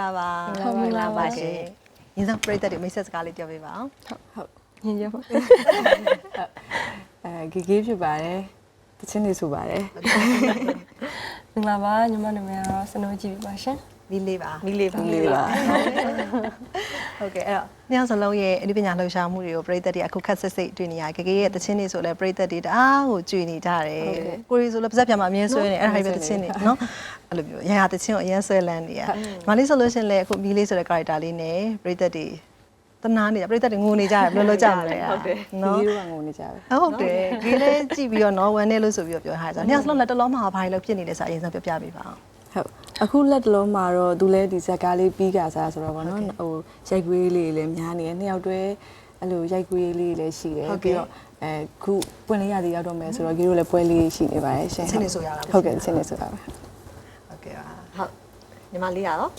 လာပါဟုတ်မင်္ဂလာပါရှင်ရင်ဆောင်ပရိသတ်တွေမိတ်ဆက်စကားလေးပြောပေးပါအောင်ဟုတ်ညင်ရပါအဲဂီဂီဖြစ်ပါတယ်တချင်းနေဆိုပါတယ်မင်္ဂလာပါညီမနာမည်ကတော့စနိုးကြည့်ပါရှင် မီလေးပါမီလေးပါလေးပါဟုတ်ကဲ့အဲ့တော့နှစ်ယောက်စလုံးရဲ့အနုပညာလှူရှာမှုတွေကိုပရိသတ်တွေအခုခက်ဆက်စိတ်တွေ့နေရတယ်ဂေဂေရဲ့တခြင်းတွေဆိုလဲပရိသတ်တွေတအားကိုကြွေနေကြတယ်ကိုရီဆိုလဲပါဇက်ပြမှာအမြဲဆွဲနေအဲ့ဒါတွေပဲတခြင်းတွေနော်အဲ့လိုမျိုးရရတခြင်းကိုအရင်ဆွဲလန်းနေရမလေးဆိုလို့ရှရင်လဲအခုမီလေးဆိုတဲ့ character လေးနဲ့ပရိသတ်တွေတနာနေကြပရိသတ်တွေငိုနေကြတယ်ဘယ်လိုလုပ်ကြမလဲဟုတ်တယ်ဂီနော်ဂီတို့ကငုံနေကြပဲဟုတ်တယ်ဒီလဲကြည့်ပြီးတော့နော်ဝမ်းနေလို့ဆိုပြီးတော့ပြောထားကြတယ်။ညစလုံးလက်တလုံးမှာဘာလို့ဖြစ်နေလဲဆိုအရင်ဆုံးပြောပြပေးပါအောင် ဟုတ်အခုလက်တလုံးမှာတော့သူလဲဒီဇက်ကားလေးပြီးကြစားဆိုတော့ဗောနော်ဟိုရိုက်ကွေးလေးလည်းများနေတယ်နှစ်ယောက်တည်းအဲ့လိုရိုက်ကွေးလေးလည်းရှိတယ်ပြီးတော့အဲခုပွင့်လေးရသေးရောက်တော့မယ်ဆိုတော့ဂီတို့လည်းပွဲလေးရှိနေပါတယ်ရှင်ချင်းနေဆိုရတာဟုတ်ကဲ့ချင်းနေဆိုရပါဟုတ်ကဲ့ပါဟုတ်ညီမလေးရတော့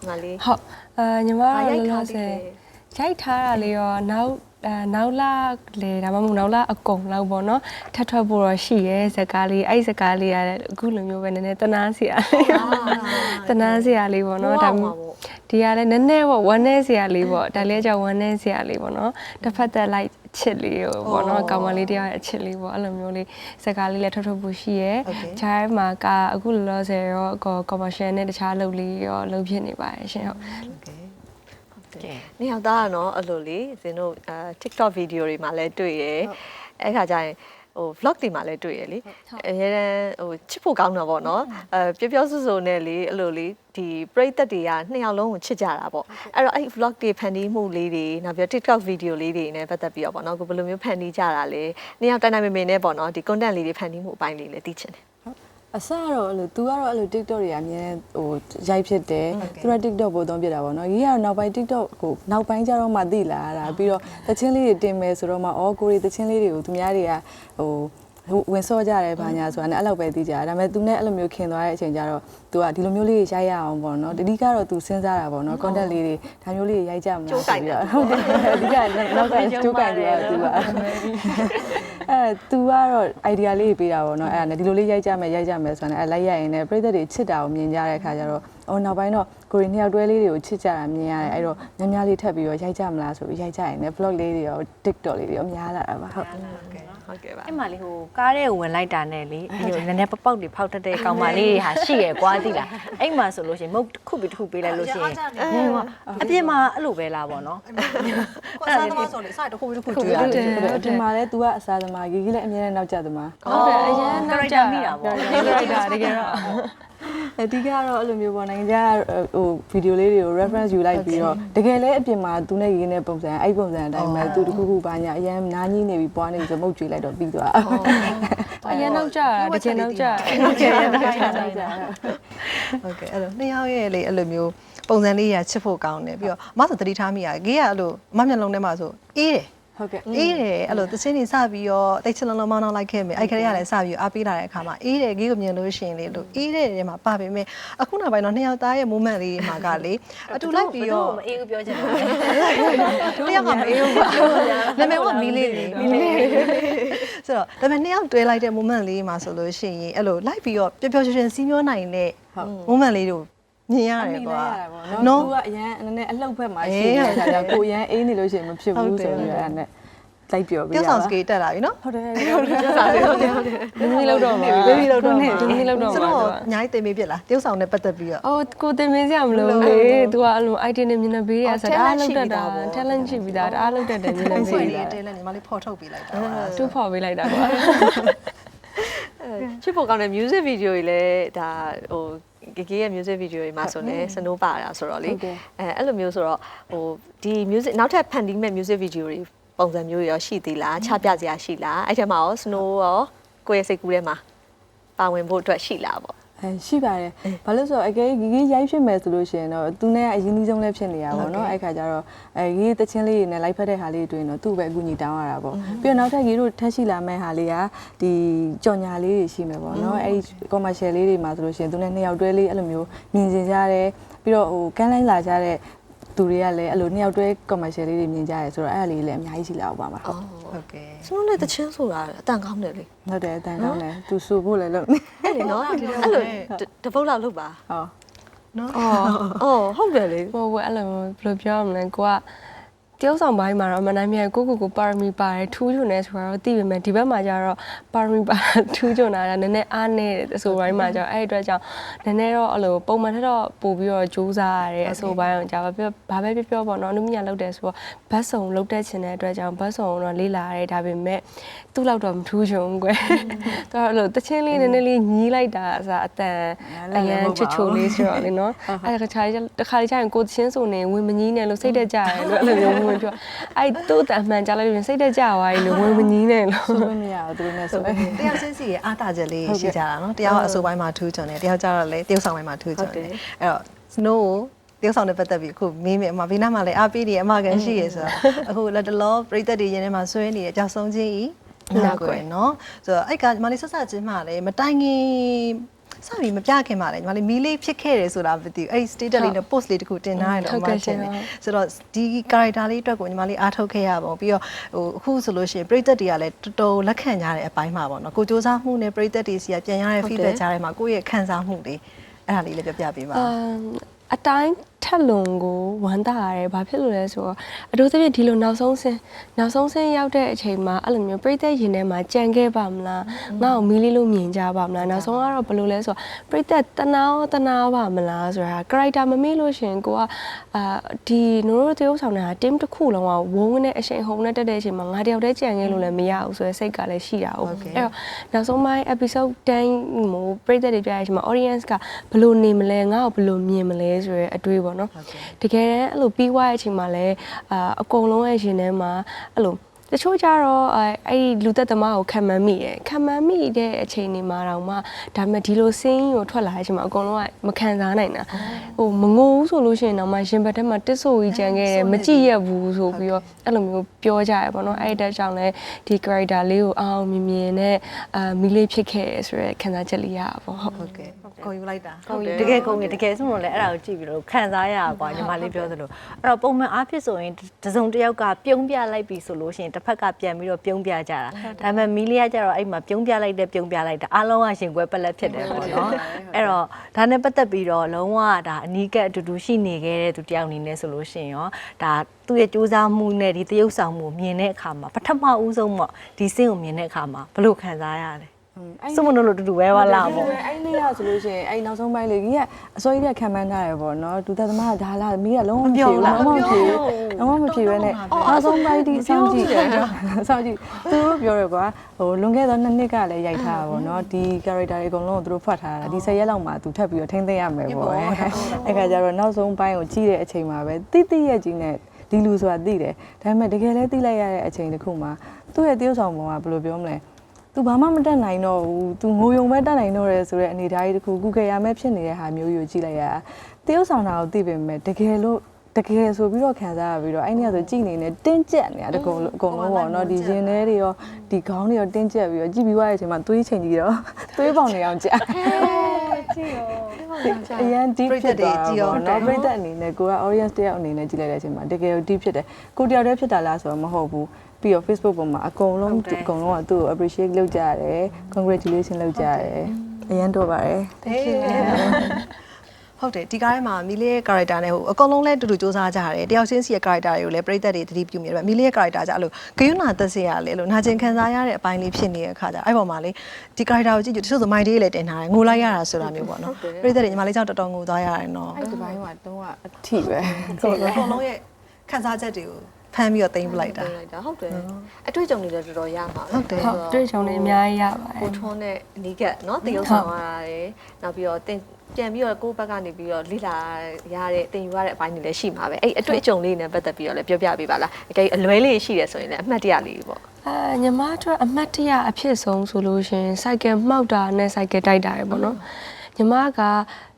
ညီမလေးဟုတ်အာညီမဘာကရိုလောက်ထားလောသေးဆယ်လဲရိုက်ထားတာလေးရောနောက် အဲနောက်လာလေဒါမှမဟုတ်နောက်လာအကုန်လောက်ပေါ့နော်ထပ်ထွက်ဖို့တော့ရှိရဲဇက်ကားလေးအဲ့ဇက်ကားလေးရတဲ့အခုလိုမျိုးပဲနည်းနည်းတနာစရာလေးတနာစရာလေးပေါ့နော်ဒါမှဒီကလည်းနည်းနည်းပေါ့ဝမ်းနေစရာလေးပေါ့ဒါလေးကြောင့်ဝမ်းနေစရာလေးပေါ့နော်တစ်ဖက်သက်လိုက်ချစ်လေးကိုပေါ့နော်ကောင်မလေးတယောက်ရဲ့အချစ်လေးပေါ့အဲ့လိုမျိုးလေးဇက်ကားလေးလည်းထွက်ထွက်ဖို့ရှိရဲဂျားမှာကအခုလောလောဆယ်ရောကော commercial နဲ့တခြားလုပ်လေးရောလုပ်ဖြစ်နေပါတယ်ရှင်ဟုတ်ဟုတ်ကဲ့ နေရောက်သားကနော်အဲ့လိုလေဇင်တို့အာ TikTok ဗီဒီယိုတွေမှာလည်းတွေ့ရယ်အဲ့ခါကျရင်ဟို vlog တွေမှာလည်းတွေ့ရယ်လေအများတန်းဟိုချစ်ဖို့ကောင်းတာပေါ့နော်အဲပြောပြောဆိုဆိုနဲ့လေအဲ့လိုလေဒီပရိသတ်တွေကနှစ်ယောက်လုံးကိုချစ်ကြတာပေါ့အဲ့တော့အဲ့ vlog တွေဖန်တီးမှုလေးတွေနောက်ပြီး TikTok ဗီဒီယိုလေးတွေနဲ့ပတ်သက်ပြီးတော့ပေါ့နော်ကိုဘယ်လိုမျိုးဖန်တီးကြတာလဲနှစ်ယောက်တိုင်းတိုင်းမမေနဲ့ပေါ့နော်ဒီ content လေးတွေဖန်တီးမှုအပိုင်းလေးလည်းသိချင်တယ် အစကတော့အဲ့လို तू ကတော့အဲ့လို TikTok တွေအမြဲဟိုရိုက်ဖြစ်တယ်သူက TikTok ပို့သုံးပြတာပေါ့နော်ကြီးကတော့နောက်ပိုင်း TikTok ကိုနောက်ပိုင်းကျတော့မှသိလာတာပြီးတော့တချင်းလေးတွေတင်မယ်ဆိုတော့မှအော်ကိုရီတချင်းလေးတွေကိုသူများတွေကဟိုဝင်စော့ကြတယ်ဘာညာဆိုတာနဲ့အဲ့လောက်ပဲသိကြတာဒါပေမဲ့ तू နဲ့အဲ့လိုမျိုးခင်သွားတဲ့အချိန်ကျတော့ तू ကဒီလိုမျိုးလေးတွေရိုက်ရအောင်ပေါ့နော်တတိကတော့ तू စဉ်းစားတာပေါ့နော် content လေးတွေဒါမျိုးလေးတွေရိုက်ကြမလားဟုတ်တယ်အဓိကနောက်ကကျိုးကင်တယ် तू က အဲ तू ကတော့ idea လေးပေးတာပေါ့နော်အဲ့ဒါနဲ့ဒီလိုလေးရိုက်ကြမယ်ရိုက်ကြမယ်ဆိုတော့အဲ့လိုက်ရရင်လည်းပြည်သက်တွေချစ်တာကိုမြင်ကြတဲ့အခါကျတော့အော်နောက်ပိုင်းတော့ကိုရီနှစ်ယောက်တွဲလေးတွေကိုချစ်ကြတာမြင်ရတယ်အဲ့တော့များများလေးထပ်ပြီးတော့ရိုက်ကြမလားဆိုပြီးရိုက်ကြရင်လည်း vlog လေးတွေရော TikTok လေးတွေရောများလာတာပါဟုတ် ဟုတ်ကဲ့ပါအဲ့မှာလေဟိုကားထဲကိုဝင်လိုက်တာနဲ့လေအဲ့လိုနည်းနည်းပပောက်တွေဖောက်တတ်တဲ့ကောင်မလေးတွေဟာရှိရယ်ကွာသိလားအဲ့မှာဆိုလို့ရှိရင်မုတ်တစ်ခုပြီးတစ်ခုပေးလိုက်လို့ရှိရင်ဟိုကအပြင်မှာအဲ့လိုပဲလားဗောနော်ကိုစားသမားဆိုလေစတစ်ခုတစ်ခုကျွေးရတယ်ဟုတ်တယ်ဒီမှာလည်း तू ကအစားသမားဂီဂီလည်းအများနဲ့နောက်ကျသမားဟုတ်တယ်အရင်နောက်ကြမိတာဗော character တကယ်တော့ အဓိကတော့အဲ့လိုမျိုးပေါ့နိုင်ငံခြားဟိုဗီဒီယိုလေးတွေကို reference ယူလိုက်ပြီးတော့တကယ်လည်းအပြင်မှာသူနဲ့ရေးနေတဲ့ပုံစံအဲ့ပုံစံအတိုင်းပဲသူတခုခုပါညာအရင်နားကြီးနေပြီးပွားနေပြီးဆိုမုတ်ကြွေးလိုက်တော့ပြီးသွားအရင်နောက်ကြတကယ်နောက်ကြဟုတ်ကဲ့ရတာကြဟုတ်ကဲ့အဲ့လိုနှစ်ယောက်ရဲ့လေအဲ့လိုမျိုးပုံစံလေးရချစ်ဖို့ကောင်းတယ်ပြီးတော့အမဆိုသတိထားမိရဂေးကအဲ့လိုအမမျက်လုံးထဲမှာဆိုအေးတယ် ဟုတ်ကဲ့အေးတယ်အဲ့လိုသချင်းတွေစပြီးတော့တိတ်ချလုံးလုံးမောင်းအောင်လိုက်ခဲ့မယ်အဲ့ခရီးကလည်းစပြီးတော့အားပေးလာတဲ့အခါမှာအေးတယ်ဂေးကိုမြင်လို့ရှိရင်လေလို့အေးတဲ့နေရာမှာပါပေမဲ့အခုနောက်ပိုင်းတော့နှစ်ယောက်သားရဲ့ moment လေးမှာကလေအတူလိုက်ပြီးတော့မအေးဘူးပြောချင်တာတို့ယောက်ကမအေးဘူးပါနာမည်ကမီးလေးလေမီးလေးဆိုတော့ဒါပေမဲ့နှစ်ယောက်တွဲလိုက်တဲ့ moment လေးမှာဆိုလို့ရှိရင်အဲ့လိုလိုက်ပြီးတော့ပျော်ပျော်ရွှင်ရွှင်စီးမျောနိုင်တဲ့ moment လေးတို့ မြင်ရတယ်ကွာနော်နော်သူကအရန်နည်းနည်းအလှုပ်ဖက်မှာရှိနေတဲ့ခါကျကိုရန်အေးနေလို့ရှိရင်မဖြစ်ဘူးဆိုပြီးအဲ့ဒါနဲ့လိုက်ပြောပြရပြောပါဆောင်စကေးတက်လာပြီနော်ဟုတ်တယ်ဟုတ်တယ်ဟုတ်တယ်ဒီနေ့လောက်တော့မှာဘေဘီလောက်တော့မှာဒီနေ့လောက်တော့ဆိုမှာတော့အများကြီးတင်ပေးဖြစ်လားတရုတ်ဆောင်နဲ့ပတ်သက်ပြီးတော့အော်ကိုတင်မင်းစရာမလိုဘူးလေ။ तू ကအဲ့လို idea နဲ့မျက်နှာပေးရဆိုတော့အားလောက်တတ်တာ talent ရှိပြီးသားအားလောက်တတ်တယ်မျက်နှာဆွေပေးလေးတာတဲလက်ညီမလေးဖော်ထုတ်ပေးလိုက်တာသူ့ဖော်ပေးလိုက်တာကွာချစ်ဖို့ကောင်းတဲ့ music video တွေလည်းဒါဟို ဂီဂီရဲ့ music video တွေမှာဆိုလည်းစနိုးပါတာဆိုတော့လေအဲအဲ့လိုမျိုးဆိုတော့ဟိုဒီ music နောက်ထပ်ဖန်တီးမဲ့ music video တွေပုံစံမျိုးတွေရောရှိသေးလားချပြစရာရှိလားအဲ့ထက်မှာရောစနိုးရောကိုယ့်ရဲ့စိတ်ကူးထဲမှာပါဝင်ဖို့အတွက်ရှိလားပေါ့ အဲရှိပါတယ်ဘာလို့ဆိုတော့အကယ်ဂီဂီရိုက်ဖြစ်မယ်ဆိုလို့ရှိရင်တော့သူနဲ့အရင်ကြီးဆုံးလည်းဖြစ်နေရပါတော့အဲ့ခါကျတော့အဲဂီတချင်းလေးတွေနဲ့လိုက်ဖက်တဲ့ဟာလေးတွေတွင်တော့သူ့ပဲအကူညီတောင်းရတာပေါ့ပြီးတော့နောက်ထပ်ဂီတို့ထက်ရှိလာမဲ့ဟာလေးကဒီကြော်ညာလေးတွေရှိမယ်ပေါ့နော်အဲ့ဒီ commercial လေးတွေမှာဆိုလို့ရှိရင်သူနဲ့နှစ်ယောက်တွဲလေးအဲ့လိုမျိုးမြင်ကျင်ကြတယ်ပြီးတော့ဟိုကန်းလိုက်လာကြတဲ့ သူတွေကလည်းအဲ့လိုနှစ်ယောက်တွဲ commercial လေးတွေမြင်ကြရဲဆိုတော့အဲ့ဒါလေးလည်းအများကြီးရှိလာအောင်ပါမှာဟုတ်ဟုတ်ကဲ့စနိုးနဲ့တချင်းဆိုတာအတန်ကောင်းတယ်လေဟုတ်တယ်အတန်ကောင်းတယ်သူဆိုဖို့လည်းလုပ်နေအဲ့လေနော်အဲ့လိုတပုတ်လောက်လုပ်ပါဟောနော်အော်အော်ဟုတ်တယ်လေဟိုကအဲ့လိုဘယ်လိုပြောရမလဲကိုက တယောက်ဆောင်ပိုင်းမှာတော့မနိုင်မြန်ကိုကိုကိုပါရမီပါတယ်ထူးချွန်နေဆိုတော့သိပေမဲ့ဒီဘက်မှာကျတော့ပါရမီပါထူးချွန်တာကနည်းနည်းအားနေတယ်အဆိုပိုင်းမှာကျတော့အဲ့ဒီအတွက်ကြောင့်နည်းနည်းတော့အဲ့လိုပုံမှန်ထက်တော့ပို့ပြီးတော့ကြိုးစားရတယ်အဆိုပိုင်းအောင်ကြာပါပြောဘာပဲပြောပြောပေါ့နော်အနုမြလောက်တယ်ဆိုတော့ဘတ်စုံလောက်တဲ့ချင်တဲ့အတွက်ကြောင့်ဘတ်စုံတော့လေးလာရတယ်ဒါပေမဲ့သူ့လောက်တော့မထူးချွန်ဘူးကွယ်သူကအဲ့လိုတချင်းလေးနည်းနည်းလေးညီးလိုက်တာအစားအတန်အရန်ချွတ်ချိုလေးဆိုတော့လေနော်အဲ့ဒါတခါတခါကျရင်ကိုချင်းစုံနေဝင်မညီးနဲ့လို့စိတ်တက်ကြတယ်လို့အဲ့လိုမျိုးဝင်ပြောအဲ့တို့တအမှန်ကြလိုက်ရင်စိတ်တက်ကြသွားပြီလို့ဝင်မညီးနဲ့လို့ဆိုလို့မရဘူးသူတို့နဲ့ဆိုတယောက်ချင်းစီရဲ့အားတာချက်လေးရှိကြတာနော်တယောက်ကအဆိုပိုင်းမှာထူးချွန်တယ်တယောက်ကျတော့လည်းတယောက်ဆောင်ပိုင်းမှာထူးချွန်တယ်အဲ့တော့ snow ကိုတယောက်ဆောင်နဲ့ပတ်သက်ပြီးအခုမင်းမအမဘေးနားမှာလည်းအားပေးနေအမကန်ရှိရဆိုတော့အခုလက်တလောပြိသက်တွေရင်းထဲမှာဆွဲနေတဲ့အကြောက်ဆုံးချင်းဤနာကွယ်နော်ဆိုတော့အဲ့ကညီမလေးဆက်ဆက်ချင်းမှလည်းမတိုင်ခင် စပြီးမပြခင်ပါလေညီမလေးမီးလေးဖြစ်ခဲ့တယ်ဆိုတာမသိဘူးအဲ့ status လေးနဲ့ post လေးတခုတင်ထားတယ်လို့အမထင်တယ်ဆိုတော့ဒီ character လေးအတွက်ကိုညီမလေးအားထုတ်ခဲ့ရပါဘူးပြီးတော့ဟိုအခုဆိုလို့ရှိရင်ပြည်သက်တွေကလည်းတော်တော်လက်ခံကြတဲ့အပိုင်းမှာပေါ့နော်ကိုစူးစမ်းမှုနဲ့ပြည်သက်တွေစီကပြန်ရတဲ့ feedback ကြားထဲမှာကိုယ့်ရဲ့ခံစားမှုတွေအဲ့ဒါလေးလည်းပြပြပေးပါအမ်အတိုင်း ထက်လွန်ကိုဝမ်းသာရတယ်ဘာဖြစ်လို့လဲဆိုတော့အထူးသဖြင့်ဒီလိုနောက်ဆုံးဆင်းနောက်ဆုံးဆင်းရောက်တဲ့အချိန်မှာအဲ့လိုမျိုးပြိသက်ရင်ထဲမှာကြံခဲ့ပါမလားငါ့ကိုမီးလေးလို့မြင်ကြပါမလားနောက်ဆုံးကတော့ဘယ်လိုလဲဆိုတော့ပြိသက်တနာရောတနာပါမလားဆိုတာ character မမေ့လို့ရှရင်ကိုကအာဒီနိုးတို့တရုပ်ဆောင်နေတာ team တစ်ခုလုံးကဝုန်းနဲ့အရှိန်ဟုန်နဲ့တက်တဲ့အချိန်မှာငါတယောက်တည်းကြံခဲ့လို့လည်းမရဘူးဆိုတဲ့စိတ်ကလည်းရှိတာ哦အဲ့တော့နောက်ဆုံးပိုင်း episode 10မို့ပြိသက်တွေပြရတဲ့အချိန်မှာ audience ကဘယ်လိုနေမလဲငါ့ကိုဘယ်လိုမြင်မလဲဆိုရဲအတွေးပေါ့နော်တကယ်တမ်းအဲ့လိုပြီးွားတဲ့အချိန်မှာလည်းအာအကုန်လုံးရဲ့ရှင်ထဲမှာအဲ့လို တချို့ကြတော့အဲအဲ့ဒီလူသက်သမားကိုခံမှန်းမိတယ်ခံမှန်းမိတဲ့အချိန်တွေမှာတော့မှဒါပေမဲ့ဒီလိုစင်းကိုထွက်လာတဲ့အချိန်မှာအကုန်လုံးကမခံစားနိုင်တာဟိုမငိုဘူးဆိုလို့ရှိရင်တော့မှရင်ဘတ်ထဲမှာတစ်ဆိုကြီးကြံခဲ့တယ်မကြည့်ရဘူးဆိုပြီးတော့အဲ့လိုမျိုးပြောကြရပေါ့နော်အဲ့ဒီတက်ကြောင့်လဲဒီ character လေးကိုအောင်မြင်မြင်နဲ့အာမီလေးဖြစ်ခဲ့ရဆိုရဲခံစားချက်လေးရပါပေါ့ဟုတ်ဟုတ်ကဲ့ကိုယူလိုက်တာဟုတ်တကယ်ကုန်တယ်တကယ်ဆိုလို့လည်းအဲ့ဒါကိုကြည့်ပြီးတော့ခံစားရတာကွာညီမလေးပြောသလိုအဲ့တော့ပုံမှန်အားဖြင့်ဆိုရင်တစုံတစ်ယောက်ကပြုံးပြလိုက်ပြီဆိုလို့ရှိရင်တစ်ဖက်ကပြန်ပြီးတော့ပြုံးပြကြတာဒါပေမဲ့မီလီယာကျတော့အဲ့မှာပြုံးပြလိုက်တဲ့ပြုံးပြလိုက်တာအားလုံးကရှင်ကွဲပလက်ဖြစ်တယ်ပေါ့နော်အဲ့တော့ဒါနဲ့ပတ်သက်ပြီးတော့လုံးဝဒါအနီးကပ်အတူတူရှိနေခဲ့တဲ့သူတယောက်အနေနဲ့ဆိုလို့ရှိရင်ရောဒါသူ့ရဲ့စူးစမ်းမှုနဲ့ဒီတရုပ်ဆောင်မှုမြင်တဲ့အခါမှာပထမဦးဆုံးပေါ့ဒီစင်းကိုမြင်တဲ့အခါမှာဘယ်လိုခံစားရလဲ စုမလို့လို့တူတူပဲဝါလာပေါ့အဲ့လေးရဆိုလို့ရှိရင်အဲ့နောက်ဆုံးပိုင်းလေးကြီးကအစိုးရကခံမှန်းထားရပေါ့နော်ဒူသက်သမားကဒါလားမီးကလုံးဝမဖြေဘူးလုံးဝမဖြေဘူးလုံးဝမဖြေဘဲနဲ့နောက်ဆုံးပိုင်းဒီစောင့်ကြည့်စောင့်ကြည့်သူတို့ပြောရကွာဟိုလွန်ခဲ့သောနှစ်နှစ်ကလည်းရိုက်ထားတာပေါ့နော်ဒီ character တွေအကုန်လုံးကိုသူတို့ဖွက်ထားတာဒီ10ရက်လောက်မှသူထပ်ပြီးတော့ထိမ့်သိမ်းရမယ်ပေါ့အဲ့ခါကျတော့နောက်ဆုံးပိုင်းကိုကြည့်တဲ့အချိန်မှာပဲတိတိရဲ့ကြီးနဲ့ဒီလူဆိုတာသိတယ်ဒါပေမဲ့တကယ်လဲသိလိုက်ရတဲ့အချိန်တစ်ခုမှာသူ့ရဲ့တရုပ်ဆောင်ပုံကဘယ်လိုပြောမလဲ तू ဘာမှမတက်နိုင်တော့ဘူး तू ငိုယုံပဲတက်နိုင်တော့တယ်ဆိုတဲ့အနေအထားကြီးတစ်ခုကုကေရမဲ့ဖြစ်နေတဲ့ဟာမျိုးကြီးကိုကြည့်လိုက်ရတာတရုပ်ဆောင်တာကိုသိပေမဲ့တကယ်လို့တကယ်ဆိုပြီးတော့ခံစားရပြီးတော့အဲ့ဒီကဆိုကြည့်နေနေတင်းကျပ်နေတာတကုံအကုန်လုံးပေါ့နော်ဒီရင်ထဲတွေရောဒီခေါင်းတွေရောတင်းကျပ်ပြီးတော့ကြည့်ပြီးွားတဲ့အချိန်မှာသွေးချိန်ကြီးတော့သွေးပေါင်နေအောင်ကြာအရန် deep ဖြစ်သွားတာပေါ့နော်ပြိသက်အနေနဲ့ကိုက audience တယောက်အနေနဲ့ကြည့်လိုက်တဲ့အချိန်မှာတကယ် deep ဖြစ်တယ်ကိုတယောက်တည်းဖြစ်တာလားဆိုတော့မဟုတ်ဘူး ပြီးတော့ Facebook ပေါ်မှာအကုန်လုံးအကုန်လုံးကသူ့ကို appreciate လုပ်ကြရတယ် congratulation လုပ်ကြရတယ်အရန်တော့ပါတယ်ဟုတ်တယ်ဒီကားထဲမှာမီလီရဲ့ character နဲ့ဟိုအကုန်လုံးလဲတူတူစူးစမ်းကြရတယ်တယောက်ချင်းစီရဲ့ character တွေကိုလည်းပြိသက်တွေသတိပြုမိတယ်မီလီရဲ့ character ကြအဲ့လိုဂယုဏသက်စေရလေလို့နာကျင်ခံစားရတဲ့အပိုင်းလေးဖြစ်နေတဲ့အခါကျအဲ့ပေါ်မှာလေဒီ character ကိုကြည့်ကြည့်တချို့ဆို mind လေးလည်းတင်ထားတယ်ငိုလိုက်ရတာဆိုတာမျိုးပေါ့နော်ပြိသက်တွေညီမလေးကြောင့်တော်တော်ငိုသွားရတယ်နော်အဲ့ဒီဘိုင်းမှာတုံးကအထီပဲဆိုတော့အကုန်လုံးရဲ့ခံစားချက်တွေကို ဖမ်းပြီးတော့သိမ်းပလိုက်တာ လိုက်တာဟုတ်တယ်အတွေ့အကြုံတွေလည်းတော်တော်ရမှာပဲ ဟုတ်တယ် ဟုတ်တွေ့ကြုံနေအများကြီးရပါတယ် ကိုထွန်းနဲ့အနီးကပ်เนาะတရုပ်ဆောင်ရတာတယ်နောက်ပြီးတော့တင်ပြန်ပြီးတော့ကိုယ့်ဘက်ကနေပြီးတော့လိလာရတဲ့တင်ယူရတဲ့အပိုင်းတွေလည်းရှိမှာပဲအဲ့အတွေ့အကြုံလေးနဲ့ပတ်သက်ပြီးတော့လည်းပြောပြပေးပါလားအကယ်အလွဲလေးရှိတယ်ဆိုရင်လည်းအမှတ်တရလေးပေါ့ အာညီမတို့အမတ်တရအဖြစ်ဆုံးဆိုလို့ရှရင်စိုက်ကယ်မှောက်တာနဲ့စိုက်ကယ်တိုက်တာရယ်ပေါ့နော်ညီမက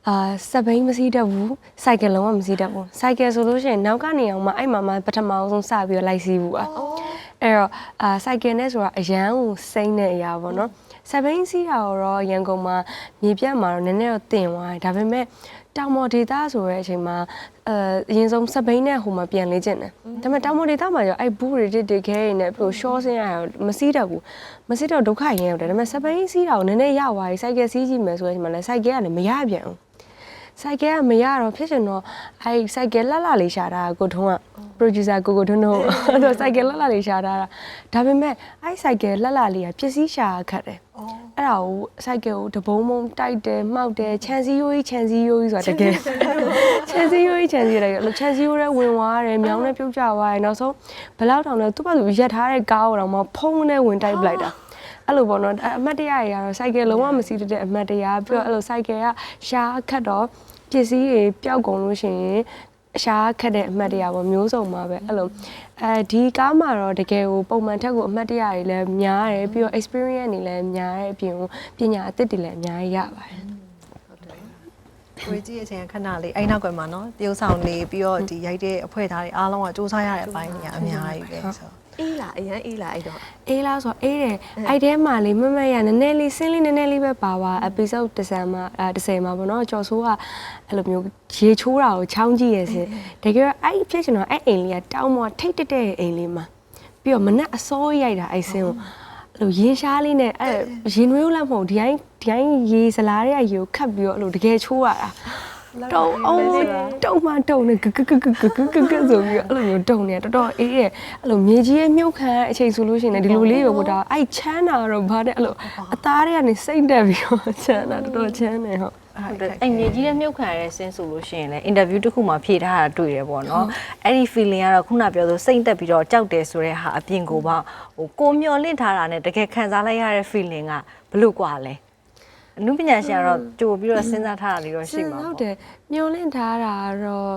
အာစက်ဘိန်းမစီးတတ်ဘူးစိုက်ကယ်လုံးဝမစီးတတ်ဘူးစိုက်ကယ်ဆိုလို့ရှရင်နောက်ကနေအောင်မှအဲ့မှာမှပထမအောင်ဆုံးစပြီးတော့လိုက်စီးဘူးอ่ะအဲ့တော့အာစိုက်ကယ်နဲ့ဆိုတာအရန်ကိုစိမ့်တဲ့အရာပေါ့နော်စက်ဘိန်းစီးတာတော့ရန်ကုန်မှာမြေပြတ်မှာတော့နည်းနည်းတော့တင်သွားတယ်ဒါပေမဲ့တောင်မော်ဒေတာဆိုတဲ့အချိန်မှာအဲအရင်ဆုံးစက်ဘိန်းနဲ့ဟိုမှာပြန်လေ့ကျင့်တယ်ဒါပေမဲ့တောင်မော်ဒေတာမှာကျတော့အဲ့ဘူးတွေတစ်တစ်ခဲတွေနဲ့ပြီးတော့ရှော့ဆင်းရတာမစီးတတ်ဘူးမစီးတော့ဒုက္ခရင်ရောက်တယ်ဒါပေမဲ့စက်ဘိန်းစီးတာကိုနည်းနည်းရသွားပြီစိုက်ကယ်စီးကြည့်မယ်ဆိုတဲ့အချိန်မှာလည်းစိုက်ကယ်ကလည်းမရပြန်ဘူး စိုက်ကယ်ကမရတော့ဖြစ်ရှင်တော့အဲစိုက်ကယ်လှလှလေးရှာတာကိုထုံးက producer ကိုကိုထွန်းတို့အဲ့တော့စိုက်ကယ်လှလှလေးရှာတာဒါပေမဲ့အဲစိုက်ကယ်လှလှလေးကပစ္စည်းရှာခတ်တယ်အဲ့ဒါကိုစိုက်ကယ်ကိုတဘုံဘုံတိုက်တယ်မှောက်တယ်ခြံစည်းရိုးကြီးခြံစည်းရိုးကြီးဆိုတာတကယ်ခြံစည်းရိုးကြီးခြံစည်းရိုးလိုက်ခြံစည်းရိုးထဲဝင်သွားတယ်မြောင်းနဲ့ပြုတ်ကျသွားတယ်နောက်ဆုံးဘယ်လောက်တောင်လဲသူ့ဘာသူရက်ထားတဲ့ကားကိုတော့မှဖုံးနဲ့ဝင်တိုက်ပလိုက်တာ အဲ့လိုပေါ့နော်အအမတ်တရတွေကတော့စိုက်ကယ်လုံးဝမစီးတတ်တဲ့အမတ်တရားပြီးတော့အဲ့လိုစိုက်ကယ်ကရှားခတ်တော့ပစ္စည်းတွေပျောက်ကုန်လို့ရှိရင်ရှားခတ်တဲ့အမတ်တရားပေါ့မျိုးစုံပါပဲအဲ့လိုအဲဒီကားမှာတော့တကယ်ကိုပုံမှန်ထက်ကိုအမတ်တရားတွေလည်းများတယ်ပြီးတော့ experience တွေလည်းများတယ်ပြီးတော့ပညာအသစ်တွေလည်းအများကြီးရပါတယ်ကိုကြီးရဲ့အချိန်ကခဏလေးအဲ့နောက်ကွယ်မှာနော်တရုပ်ဆောင်နေပြီးတော့ဒီရိုက်တဲ့အဖွဲ့သားတွေအားလုံးကစူးစမ်းရတဲ့အပိုင်းတွေကအများကြီးပဲဆိုတော့ အေးလားအရင်အေးလားအဲ့တော့အေးလားဆိုတော့အေးတယ်အဲ့ထဲမှာလေမမရနည်းနည်းလေးစင်းလေးနည်းနည်းလေးပဲပါပါ episode 10မှာအဲ10မှာပေါ့နော်ကျော်ဆိုးကအဲ့လိုမျိုးရေချိုးတာကိုချောင်းကြည့်ရစင်တကယ်တော့အဲ့ဖြစ်ချင်တော့အဲ့အိမ်လေးကတောင်းမထိတ်တက်တဲ့အိမ်လေးမှာပြီးတော့မနက်အစောရိုက်တာအဲ့စင်းကိုအဲ့လိုရေရှားလေးနဲ့အဲ့ရင်နွေးလို့လည်းမဟုတ်ဒီတိုင်းဒီတိုင်းရေစလားတွေကရေကိုခတ်ပြီးတော့အဲ့လိုတကယ်ချိုးရတာ တုံအော်တုံမှတုံနေကကကကကကကဆိုပြီးတော့အဲ့လိုမျိုးတုံနေတော်တော်အေးရဲ့အဲ့လိုမြေကြီးရဲ့မြုပ်ခမ်းအချိန်ဆိုလို့ရှိရင်ဒီလိုလေးပဲဟိုဒါအဲ့ချမ်းတာတော့ဘာတဲ့အဲ့လိုအသားတွေကနေစိတ်တက်ပြီးတော့ချမ်းတာတော်တော်ချမ်းနေဟုတ်ဟုတ်တယ်အဲ့မြေကြီးတဲ့မြုပ်ခံရတဲ့ဆင်းဆိုလို့ရှိရင်လည်းအင်တာဗျူးတစ်ခုမှဖြေထားတာတွေ့ရပေါ့နော်အဲ့ဒီ feeling ကတော့ခုနပြောဆိုစိတ်သက်ပြီးတော့ကြောက်တယ်ဆိုတဲ့ဟာအပြင်ကိုပေါ့ဟိုကိုမျောလင့်ထားတာနဲ့တကယ်ခံစားလိုက်ရတဲ့ feeling ကဘလို့กว่าလဲ အနုပညာရှင်ကတော့ကြိုပြီးတော့စဉ်းစားထားတာလေးတော့ရှိမှာဟုပေါ့တ်တယ်မျောလင့်ထားတာတော့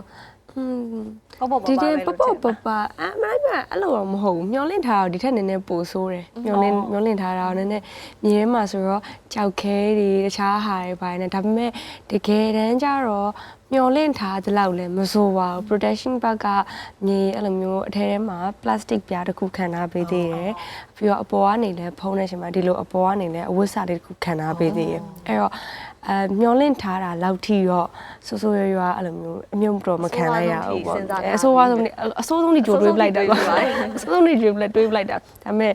อืมပေါ့ပေါ့ပါဒီပါတင်ပဲပပပပအမလိုက်မအဲ့လိုတော့မဟုတ်ဘူးမျောလင့်ထားတော့ဒီထက်နည်းနည်းပိုဆိုးတယ်မျောလင့်မျောလင့်ထားတာတော့နည်းနည်းမြေထဲမှာဆိုတော့ကြောက်ခဲတွေတခြားဟာတွေပါတယ်ဒါပေမဲ့တကယ်တမ်းကျတော့ မျောလင့်ထားသလောက်လည်းမဆိုးပါဘူး protection ဘက်ကမြေအဲ့လိုမျိုးအထဲထဲမှာ plastic ပြားတစ်ခုခံထားပေးသေးတယ်ပြီးတော့အပေါ်ကနေလည်းဖုံးနေရှင်မှာဒီလိုအပေါ်ကနေလည်းအဝတ်စာလေးတစ်ခုခံထားပေးသေးတယ်အဲ့တော့အဲမျောလင့်ထားတာလောက်ထိတော့ဆိုးဆိုးရွားရွားအဲ့လိုမျိုးအမြုပ်တော့မခံလိုက်ရဘူးပေါ့အဆိုးဝါးဆုံးနေအဆိုးဆုံးနေကြိုတွေးပလိုက်တာပါအဆိုးဆုံးနေကြိုတွေးပလိုက်တွေးပလိုက်တာဒါပေမဲ့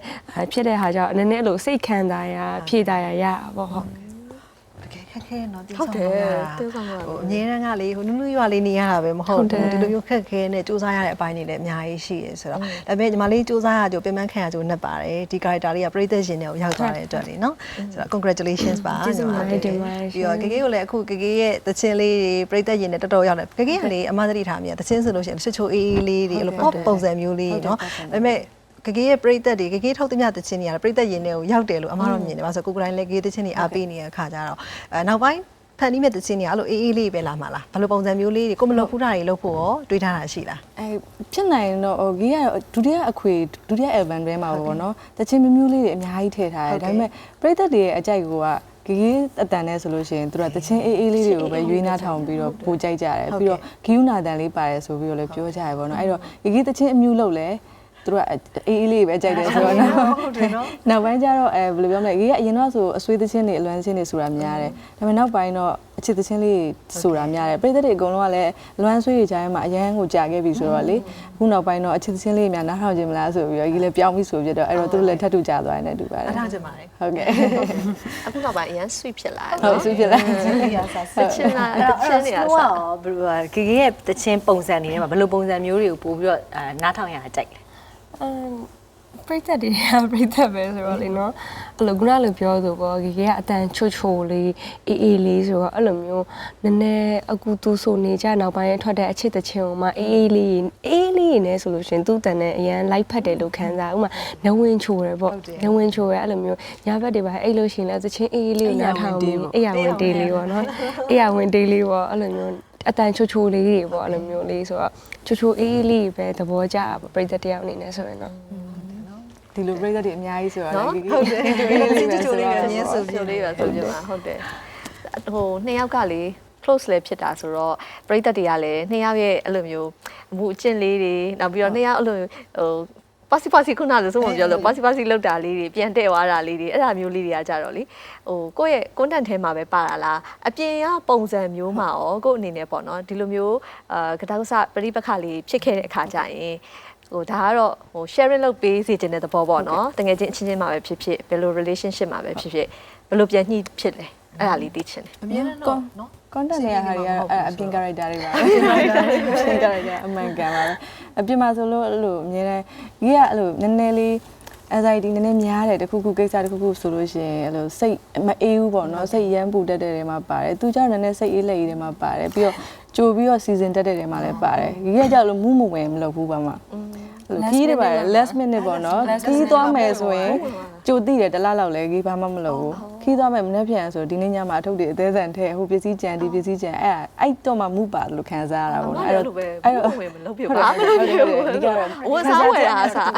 ဖြစ်တဲ့ဟာကြောင့်နည်းနည်းအဲ့လိုစိတ်ခံစားရဖြည့်သားရရပေါ့ဟုတ် တကယ်ခက်ခဲနော်ဒီဟုတ်တယ်တတယ်ယ်ဆောင်ရဟိုအငြင်းတန်းကလေဟိုနူးနူးရွာလေးနေရတာပဲမဟုတ်ဟုတ်တယ်ဘူးဒီလိုမျိုးခက်ခဲနဲ့စူးစမ်းရတဲ့အပိုင်းတွေလည်းအများကြီးရှိတယ်ဆိုတော့ဒါပေမဲ့ညီမလေးစူးစမ်းရကြိုပြင်ပန်းခံရကြိုနှက်ပါတယ်ဒီ character လေးကပြိသက်ရှင်တွေကိုရောက်သွားတဲ့အတွက်လေနော်ဆိုတော့ congratulations ပါကျေးဇူးပါတင်ပါတယ်ရှင်ပြီးတော့ဂေဂေကိုလည်းအခုဂေဂေရဲ့တချင်းလေးတွေပြိသက်ရှင်တွေတော်တော်ရောက်တယ်ဂေဂေကလေအမသတိထားမိရတချင်းဆိုလို့ရှိရင်ချွတ်ချိုအေးအေးလေးတွေအဲ့လို pop ပုံစံမျိုးလေးနော်ဒါပေမဲ့ ဂဂေရဲ့ပြိသက်တွေဂဂေထုတ်သမျှတချင်းတွေကပြိသက်ရင်တွေကိုရောက်တယ်လို့အမတို့မြင်တယ်ပါဆိုကိုကိုတိုင်းလည်းဂေတချင်းတွေအားပေးနေတဲ့အခါကျတော့အဲနောက်ပိုင်းဖန်တီးမဲ့တချင်းတွေအဲ့လိုအေးအေးလေးပဲလာမှာလားဘယ်လိုပုံစံမျိုးလေးတွေကိုမလုပ်ဘူးတာတွေလုပ်ဖို့ရောတွေးထားတာရှိလားအဲဖြစ်နိုင်ရင်တော့ဟိုကြီးကဒုတိယအခွေဒုတိယ event ထဲမှာပေါ့နော်တချင်းမျိုးမျိုးလေးတွေအများကြီးထည့်ထားတယ်ဒါပေမဲ့ပရိသတ်တွေရဲ့အကြိုက်ကဂီဂီအတန်နဲ့ဆိုလို့ရှိရင်သူတို့ကတချင်းအေးအေးလေးတွေကိုပဲရွေးနှားထောင်ပြီးတော့ပိုကြိုက်ကြတယ်ပြီးတော့ဂီယူနာတန်လေးပါတယ်ဆိုပြီးတော့လည်းပြောကြရပေါ့နော်အဲ့တော့ဂီဂီတချင်းအမျိုးလုပ်လဲ သူတို့ကအေးအေးလေးပဲကြိုက်တယ်ဆိုတော့နော်ဟုတ်တယ်နော်နောက်ပိုင်းကျတော့အဲဘယ်လိုပြောမလဲဂီကအရင်တော့ဆိုအဆွေးသချင်းတွေအလွမ်းသချင်းတွေဆိုတာများတယ်ဒါပေမဲ့နောက်ပိုင်းတော့အချစ်သချင်းလေးဆိုတာများတယ်ပြည်သက်တွေအကုန်လုံးကလည်းလွမ်းဆွေးတွေကြားထဲမှာအရန်ကိုကြာခဲ့ပြီဆိုတော့လေအခုနောက်ပိုင်းတော့အချစ်သချင်းလေးတွေများနားထောင်ခြင်းမလားဆိုပြီးတော့ဂီလည်းပြောင်းပြီးဆိုပြတော့အဲ့တော့သူတို့လည်းထပ်တူကြသွားတယ်နဲ့တူပါတယ်အထောက်ချင်ပါတယ်ဟုတ်ကဲ့အခုနောက်ပိုင်းအရင် sweet ဖြစ်လာတယ်ဟုတ်ဆွေးပြလိုက်တချင်းလာတချင်းနေရဆိုစားတော့ဘယ်လိုဂီဂီရဲ့တချင်းပုံစံနေထဲမှာဘယ်လိုပုံစံမျိုးတွေကိုပို့ပြီးတော့အာနားထောင်ရတာကြိုက်လဲ အမ်ပရိသတ်တွေကပရိသတ်ပဲဆိုတော့လေနော်အဲ့လိုခုနလိုပြောဆိုပေါ့ဂီဂီကအတန်ချိုချိုလေးအေးအေးလေးဆိုတော့အဲ့လိုမျိုးနည်းနည်းအကူတူဆိုနေကြနောက်ပိုင်းထွက်တဲ့အချစ်တချင်းကိုမှအေးအေးလေးအေးလေးနေဆိုလို့ရှရင်သူ့တန်နဲ့အရန်လိုက်ဖက်တယ်လို့ခံစားဥမာနဝင်းချိုတယ်ပေါ့နဝင်းချိုရအဲ့လိုမျိုးညာဘက်တွေပါအဲ့လိုရှင်လဲတချင်းအေးအေးလေးကိုနားထောင်ပြီးအေးရဝင်တေးလေးပေါ့နော်အေးရဝင်တေးလေးပေါ့အဲ့လိုမျိုး အတန်ချိုချိုလေးတွေပေါ့အဲ့လိုမျိုးလေးဆိုတော့ချိုချိုအေးအေးလေးပဲသဘောကျတာပေါ့ပရိသတ်တယောက်အနေနဲ့ဆိုရင်တော့ဒီလိုပြည်သက်တွေအများကြီးဆိုတော့နော်ဂီဂီဟုတ်တယ်ဒီလိုချိုချိုလေးပဲအမြဲဆိုချိုလေးပဲဆိုပြမှာဟုတ်တယ်ဟိုနှစ်ယောက်ကလေ close လည်းဖြစ်တာဆိုတော့ပရိသတ်တွေကလည်းနှစ်ယောက်ရဲ့အဲ့လိုမျိုးအမှုအကျင့်လေးတွေနောက်ပြီးတော့နှစ်ယောက်အဲ့လိုဟို ပါစီပါစီခုနကဆိုမှပြောလို့ပါစီပါစီလောက်တာလေးတွေပြန်တဲ့သွားတာလေးတွေအဲ့ဒါမျိုးလေးတွေကကြတော့လေဟိုကိုယ့်ရဲ့ content ထဲမှာပဲပါတာလားအပြင်ကပုံစံမျိုးမှာရောကိုယ့်အနေနဲ့ပေါ့နော်ဒီလိုမျိုးအာကတောက်ဆပရိပခလေးဖြစ်ခဲ့တဲ့အခါကျရင်ဟိုဒါကတော့ဟို sharing လုပ်ပေးစီခြင်းတဲ့သဘောပေါ့နော်တကယ်ချင်းအချင်းချင်းမှာပဲဖြစ်ဖြစ်ဘယ်လို relationship မှာပဲဖြစ်ဖြစ်ဘယ်လိုပြန်ညှိဖြစ်လဲအဲ့ဒါလေးသိချင်တယ်အမြဲတမ်းတော့နော် content တွေကဟာတွေကတော့အဲ့အပြင် character တွေပါပဲအပြင် character အမှန်ကန်ပါပဲအပြင်မှာဆိုလို့အဲ့လိုအများနဲ့ကြီးကအဲ့လိုနည်းနည်းလေး anxiety နည်းနည်းများတယ်တခုခုကိစ္စတခုခုဆိုလို့ရှိရင်အဲ့လိုစိတ်မအေးဘူးပေါ့နော်စိတ်ရမ်းပူတတ်တဲ့တွေမှာပါတယ်သူကြောင့်နည်းနည်းစိတ်အေးလက်အေးတွေမှာပါတယ်ပြီးတော့ကြိုပြီးတော့ season တက်တဲ့တွေမှာလည်းပါတယ်ကြီးကကြောက်လို့မူးမဝင်မလုပ်ဘူးပါမှာအဲ့လိုကြီးတွေပါတယ် last minute ပေါ့နော်ကြီးသွားမယ်ဆိုရင်ကြိုတိတယ်တစ်လလောက်လဲကြီးဘာမှမလုပ်ဘူးခီးသွားမယ်မနေ့ပြန်ဆိုဒီနေ့ညမှာအထုပ်တွေအသေးစံထဲဟိုပစ္စည်းကြံဒီပစ္စည်းကြံအဲ့အဲ့တော့မှမူပါလို့ခံစားရတာပေါ့နော်အဲ့လိုပဲအဲ့လိုဝင်မလုပ်ပြပါမလုပ်ပြဘူးဒီကတော့ဝန်စားဝယ်တာအစား